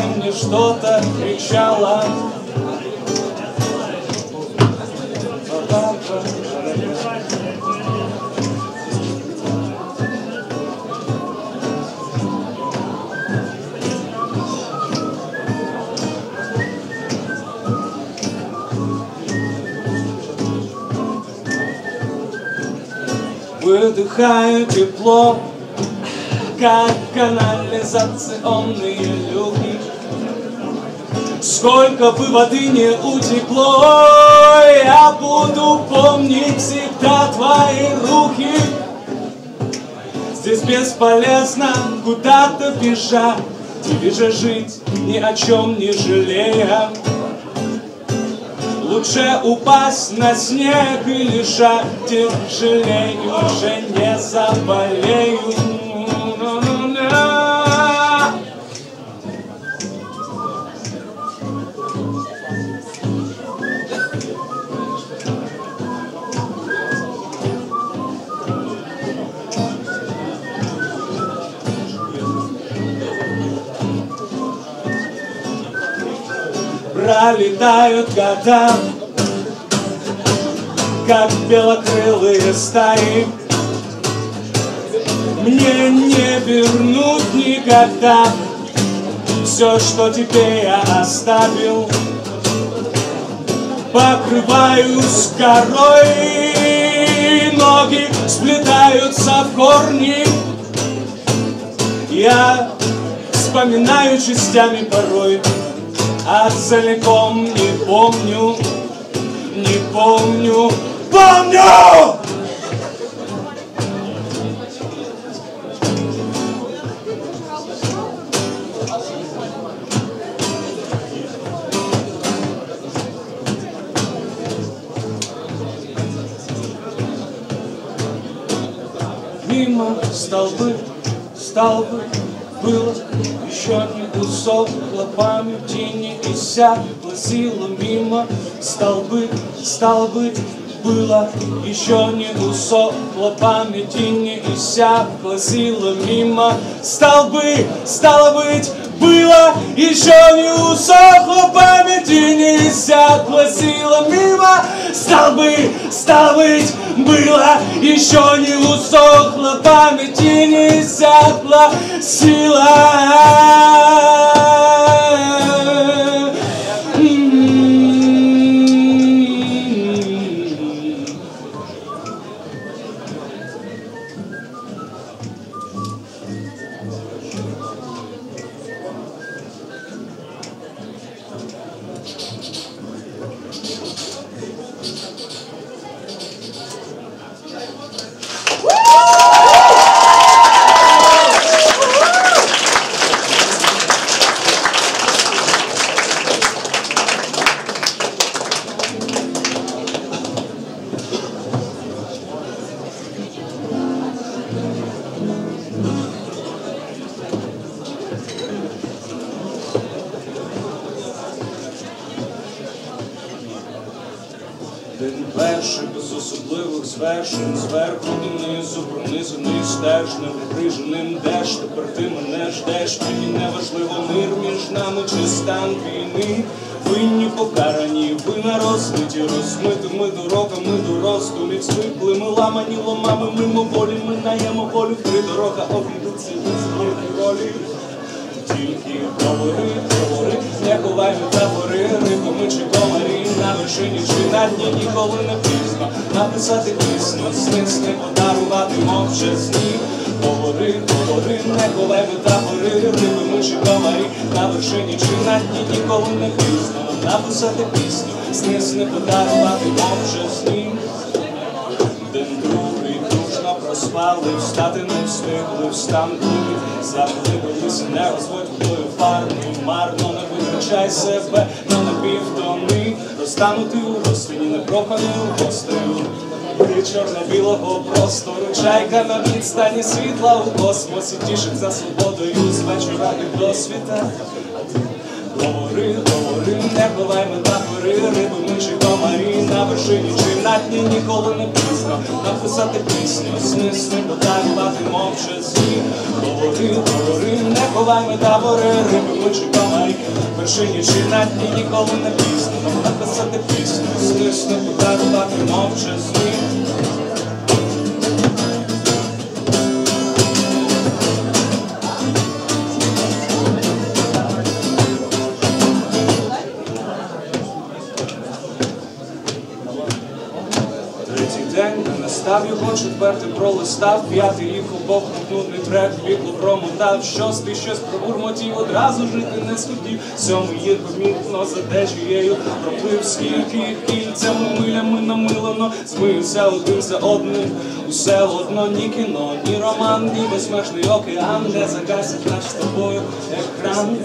мне что-то кричала. Выдыхаю тепло, как канализационные люки. Сколько бы воды не утекло, я буду помнить всегда твои руки. Здесь бесполезно куда-то бежать, тебе же жить ни о чем не жалея. Лучше упасть на снег и лежать тяжелее, уже не заболею. Пролетают года, как белокрылые стаи. Мне не вернуть никогда все, что тебе я оставил. Покрываюсь корой, ноги сплетаются в корни. Я вспоминаю частями порой, а целиком не помню, не помню, помню! Мимо столбы, столбы было еще не усохло памяти не иссякла сила мимо столбы, столбы было еще не усохло памяти не иссякла сила мимо столбы, стало быть, было еще не усохло памяти не иссякла сила мимо столбы, стало быть, было еще не усохло памяти не иссякла сила. Особливих зверху донизу, пронизаний стежним, крижаним деш, тепер ти мене ждеш, мені не важливо мир між нами чи стан війни. Винні покарані, вина розмиті, розмитими дорогами до від звикли, ми ламані ломами, мимо волі, минаємо волю, три дорога обійдуться вершині чи ніколи не пізно написати пісню, снисни подарувати мовчазні. Говори, говори, не ховай метафори, рибами чи комарі, на вершині чи на ніколи не пізно написати пісню, снисни подарувати мовчазні. День другий дружно проспали, встати не встигли, встанки заглибилися, не розводь фарми, марно не витрачай себе на напівтони, розтанути у гостині непроханою гостею. Ти чорно-білого простору, чайка на відстані світла у космосі, тішить за свободою з вечора і до світа. Говори, говори, не ховай метафори, риби, миші, комарі, на вершині чи на дні ніколи не пізно написати пісню, сни, сни, подарувати мовчазні. Говори, говори, не ховай метафори, риби, ми чи комарі. На вершині чи на дні ніколи не пізно написати пісню, сни, сни, подарувати мовчазні. Настав його четвертий пролистав, п'ятий їх обох нудний трек, вітло промотав, шостий щось пробурмотів, одразу жити не схотів. Сьомий їх помітно за течією пропив, скільки кільцями милями намилено, змився один за одним. Усе одно ні кіно, ні роман, ні безмежний океан, де загасить наш з тобою екран.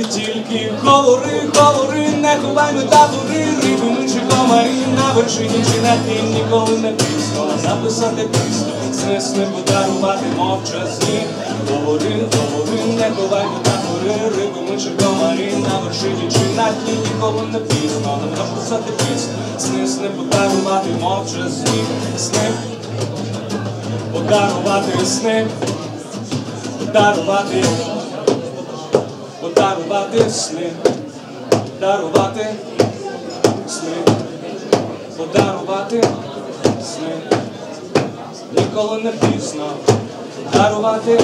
Ти тільки говори, говори, не ховай метафори, риби, чи комарі на вершині чи на дні ніколи не пізно записати пісню, сни подарувати мовчазні. Говори, говори, не ховай метафори, риби, ми чи комарі на вершині чи на дні ніколи не пізно записати пісню, сни подарувати мовчазні, сни, подарувати сни, подарувати подарувати сни, дарувати сни, подарувати сни, ніколи не пізно дарувати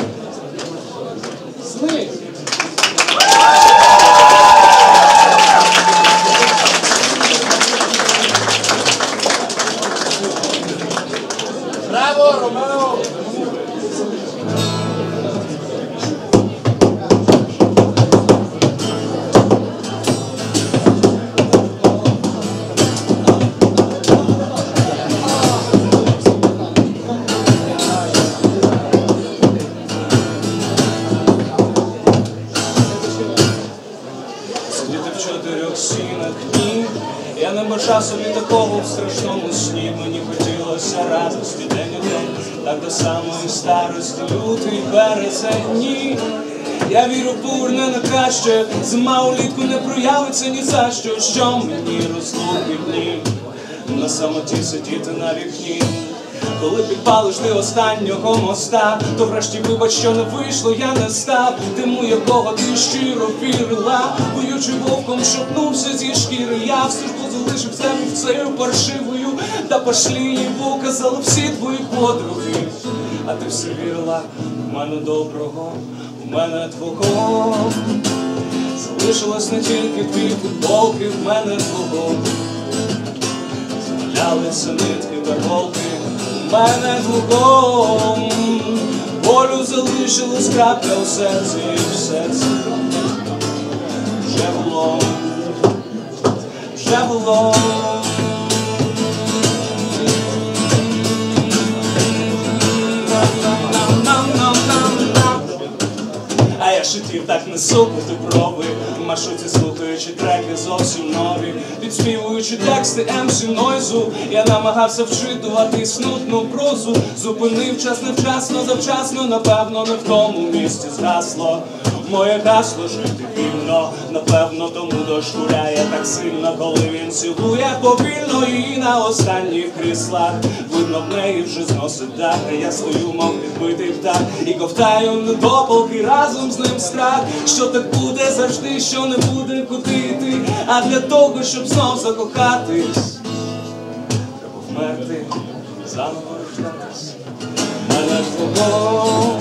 зима улітку не проявиться ні за що, що мені розлуки дні. На самоті сидіти на вікні. Коли підпалиш ти останнього моста, то врешті вибач, що не вийшло, я не став Тиму, якого ти щиро вірила, боючи вовком шепнувся зі шкіри. Я все ж залишився вівцею паршивою, та пошлі їй казали всі твої подруги. А ти все вірила в мене доброго, в мене твого. Залишилось не тільки дві футболки, в мене твого. Валялися нитки та голки у мене двуком Болю залишилось крапля у серці, і в серці вже було, вже було. А я шутів так несу проти брови Маршруті тексти емші Нойзу. Я намагався вчитувати снутну прозу. Зупинив час невчасно, завчасно, напевно, не в тому місці згасло Моє гасло жити вільно, напевно, тому дошкуляє так сильно, коли він цілує повільно і на останніх кріслах. Видно, в неї вже зносить дах, я стою, мов підбитий птах. І ковтаю недопалки разом з ним страх. Що так буде завжди, що не буде куди йти А для того, щоб знов закохатись Треба вмерти, заново рождатись. Мене твого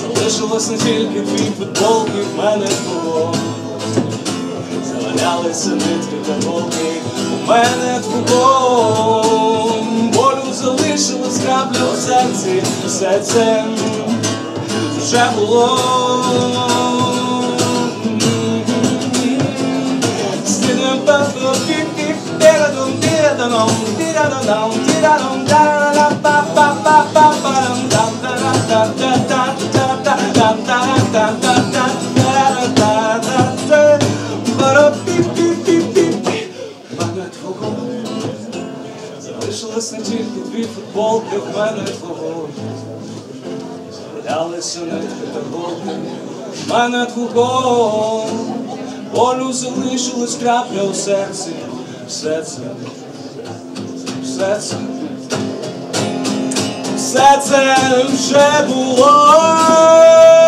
Залишилось не тільки дві футболки в мене було. Завалялися нитки та голки у мене двом. Болю залишилось краплю в серці, все це вже було. Стільним певно пік-пік, тирадом, тирадоном, тирадоном, тирадом, тирадом, па па па па па дам да да да да да не тільки дві футболки, в мене твого Валялися нитки та голки, в мене твого Болю залишилась крапля у серці, все це, все це, все це вже було.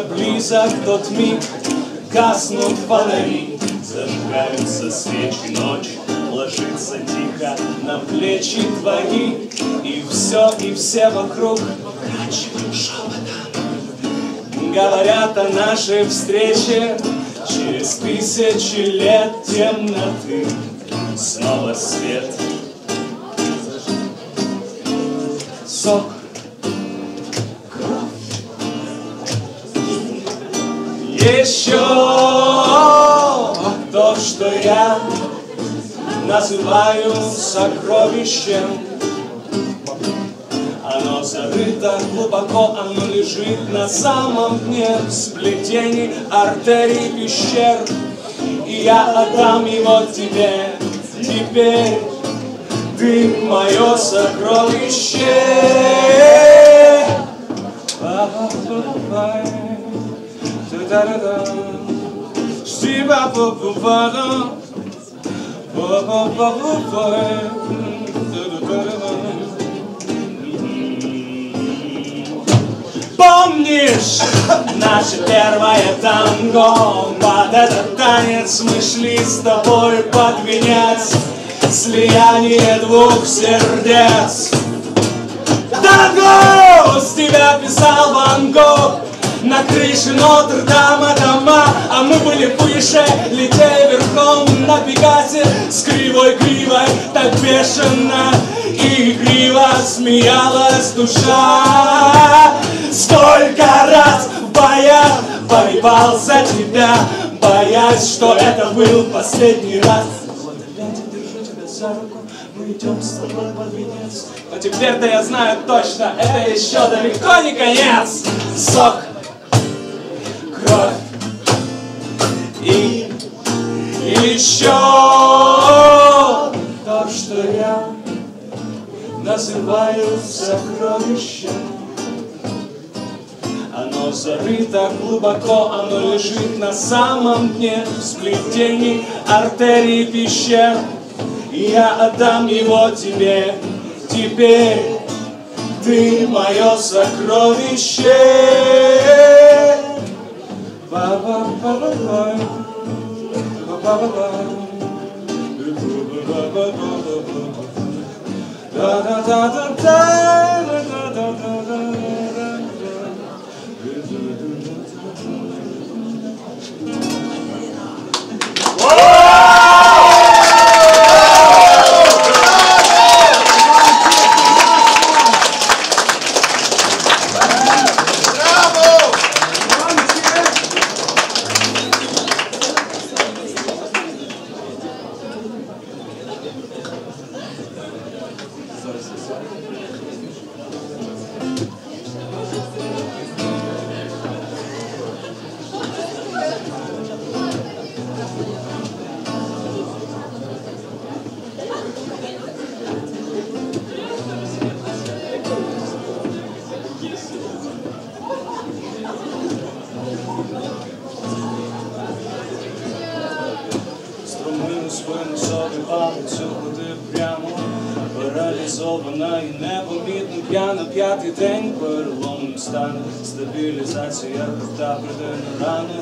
уже близок тот миг, гаснут фонари, Зажигаются свечи, ночь ложится тихо на плечи твои, И все, и все вокруг покачивают шепотом. Говорят о нашей встрече Через тысячи лет темноты. Снова свет. Сок Еще то, что я называю сокровищем. Оно зарыто глубоко, оно лежит на самом дне В сплетении артерий пещер. И я отдам его тебе. Теперь Ты мое сокровище da da da Shiba bo bo ba da Bo bo bo bo bo da da da da Помнишь наше первое танго? Под этот танец мы шли с тобой под венец. Слияние двух сердец. Танго! С тебя писал Ван Гог на крыше Нотр-Дама дома А мы были выше, летели верхом на Пегасе С кривой гривой так бешено и игриво смеялась душа. Сколько раз в боях погибал за тебя Боясь, что это был последний раз. За руку, мы идем с тобой под венец Но теперь-то я знаю точно, это еще далеко не конец. Сок кровь и еще то, что я называю сокровищем. Оно зарыто глубоко, оно лежит на самом дне в сплетении артерий пещер. Я отдам его тебе теперь. Ты мое сокровище. Ba ba ba ba ba. Ba ba ba ba ba. Da da da da da. Переломним стане, стабілізація прийде на рани.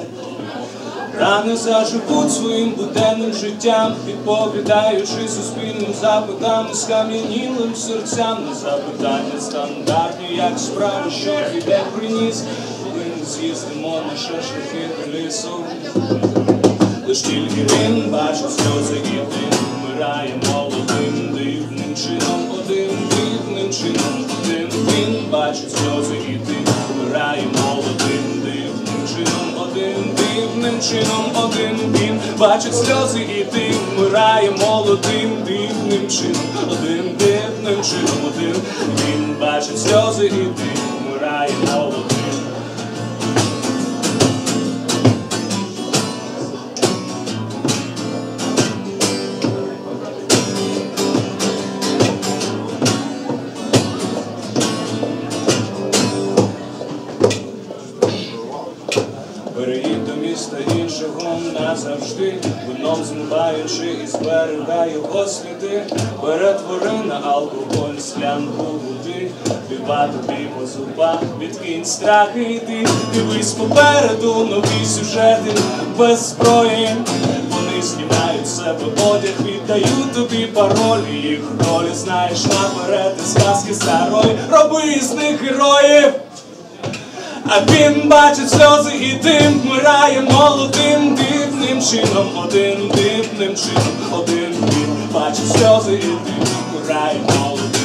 Рани заживуть своїм буденним життям, відповідаючи суспільним запитам, скам'янілим серцям на запитання стандартні, як справи, що піде приніс, ми з'їздимо на шашлики до лісу. Лиш тільки він бачить сльози і ти вмирає молодим дивним чином, один дивним чином, він сльози і ти вмирає молодим дивним чином, один дивним чином, один він. Бачить сльози і ти вмирає молодим дивним чином, один дивним чином, один він. Бачить сльози і ти вмирає молодим. По зубах, відкинь страхи йди, дивись попереду нові сюжети без зброї. Вони знімають себе одяг, віддають тобі паролі, їх ролі знаєш наперед, і сказки старої, роби з них героїв. А він бачить сльози і дим вмирає молодим дивним чином, один дивним чином, один він бачить сльози і дим вмирає молодим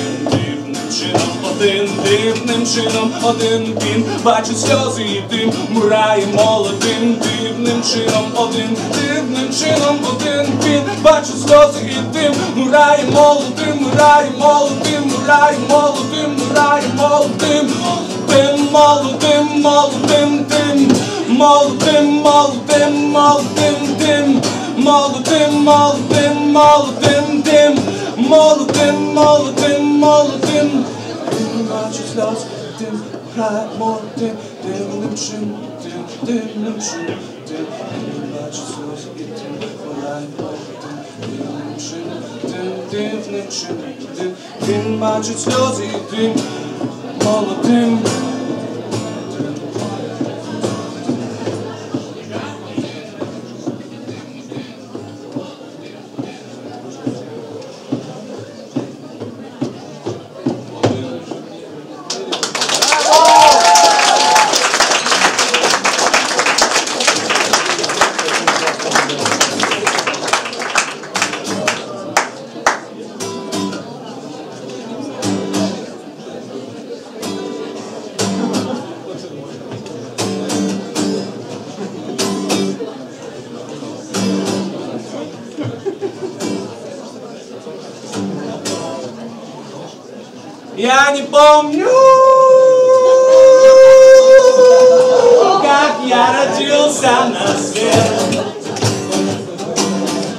чином, один дивним чином, один він бачить сльози і дим вмирає молодим дивним чином, один дивним чином, один він бачить сльози і дим вмирає молодим, вмирає молодим, вмирає молодим, вмирає молодим. Молодим, молодим, молодим тим, молодим, молодим, молодим тим, молодим, молодим, молодим тим, молодим, молодим, молодим. Deutsches Laus, dem Freimund, dem, dem Lübschen, dem, dem Lübschen, dem, dem Deutsches Laus, dem Freimund, dem, dem Lübschen, dem, dem Lübschen, dem, dem Deutsches Laus, dem Freimund, dem, dem Lübschen, dem, dem Deutsches Laus, dem Я не помню, как я родился на свет.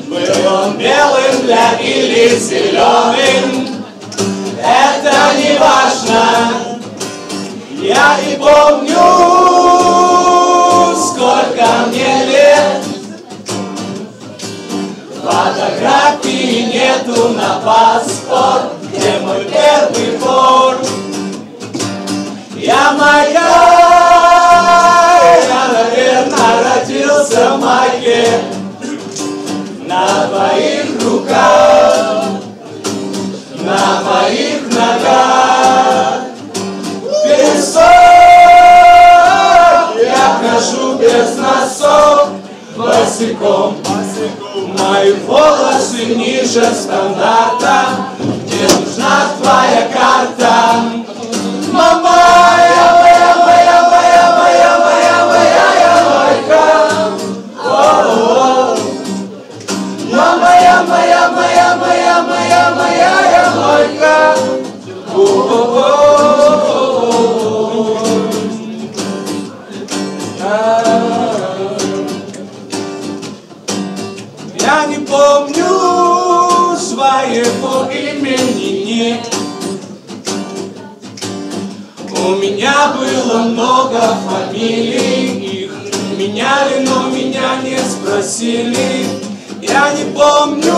Был он белым для или зеленым, это не важно. Я не помню, сколько мне лет. Фотографии нету на паспорт, босиком. Мои волосы ниже стандарта, где нужна твоя карта. Мама, моя, моя, моя, моя, моя, моя, моя, я мойка. О-о-о. Мама, я, моя, моя, моя, моя, моя, я мойка. Было много фамилий, их. Меняли, но меня не спросили. Я не помню,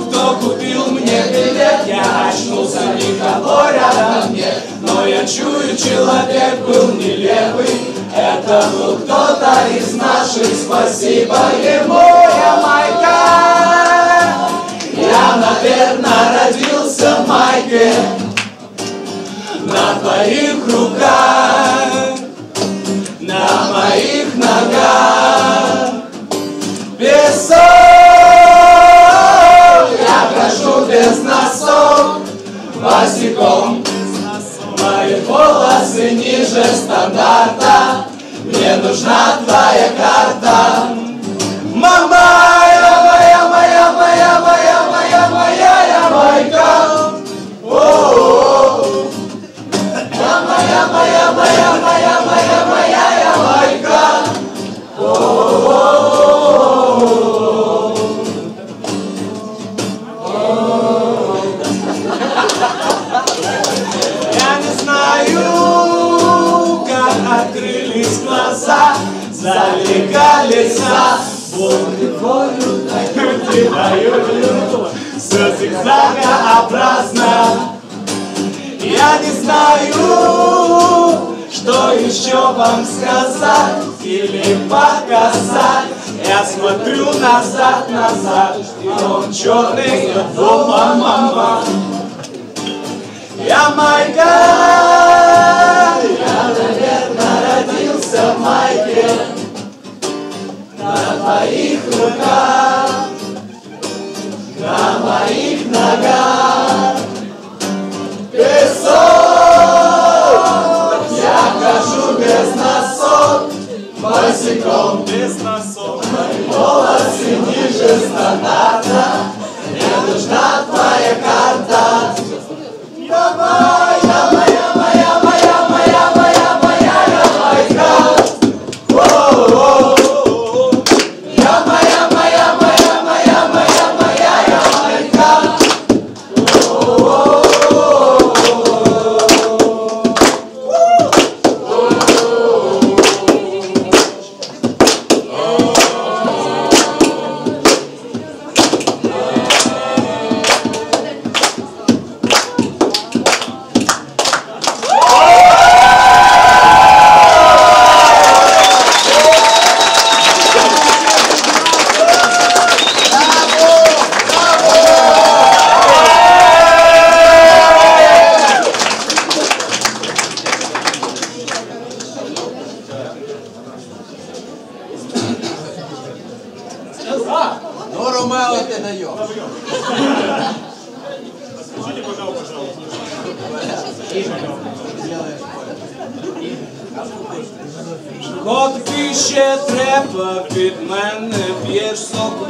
кто купил мне билет. Я очнулся, никого рядом нет Но я чую, человек был нелепый. Это был кто-то из наших. Спасибо ему, я майка. Я, наверное, родился в майке На твоих руках На моих ногах. Песок, я хожу без носов Босиком, мои волосы ниже стандарта Мне нужна твоя карта глаза, залегались волны дают все зигзагообразно. Я не знаю, что еще вам сказать или показать. Я смотрю назад, назад, и он черный, я дома, мама. Я майка, На твоих руках, на моих ногах Песок, я хожу без носов. Босиком без носов. Мои волосы ниже стандарта Мне нужна твоя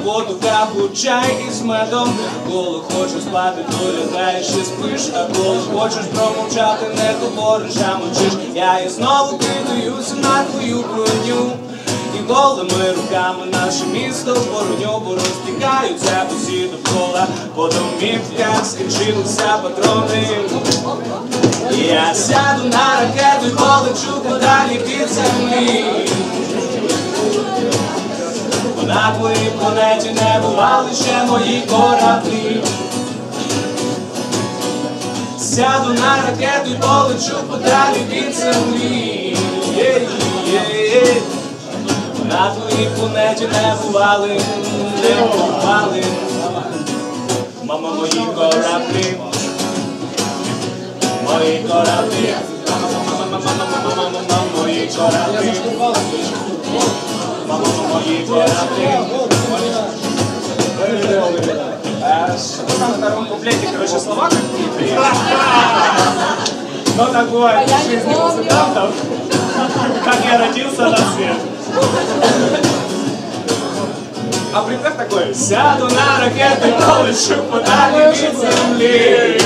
воду, каву, чай із медом. Коли хочеш спати, то лягаєш і спиш. А коли хочеш промовчати, не говориш, а мовчиш. Я і знову кидаюся на твою броню. І голими руками наше місто в бороню Бо розтікаються усі довкола По домівках скінчилися патрони. Я сяду на ракету і полечу подалі від землі. На твоїй планеті не бували ще мої кораблі. Сяду на ракету і полечу подалі від землі. Є-є-є. На твоїй планеті не бували, не бували. Мама, мої кораблі. Мої кораблі, мама, мої кораблі, мама, мої кораблі. Э, Что там в втором куплете, короче, слова какие-то есть? Но так бывает в жизни музыкантов, как я родился на свет. А припев такой Сяду на ракету и полечу подали від землі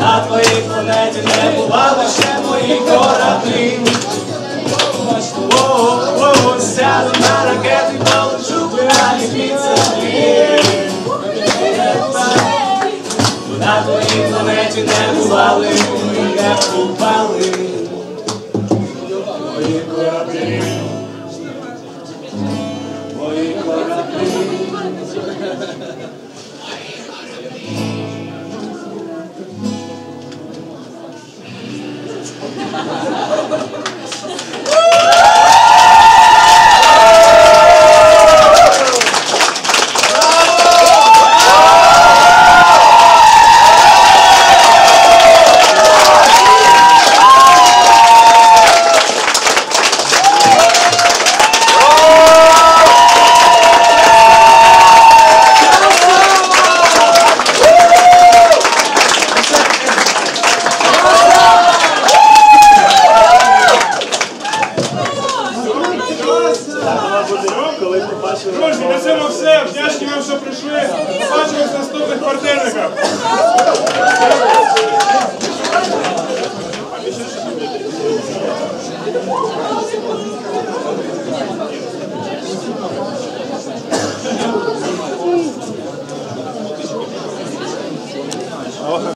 На твоїй планеті не бували Ще О-о-о, Сяду на ракету подалі від землі На твоїй планеті не бували, не кораблі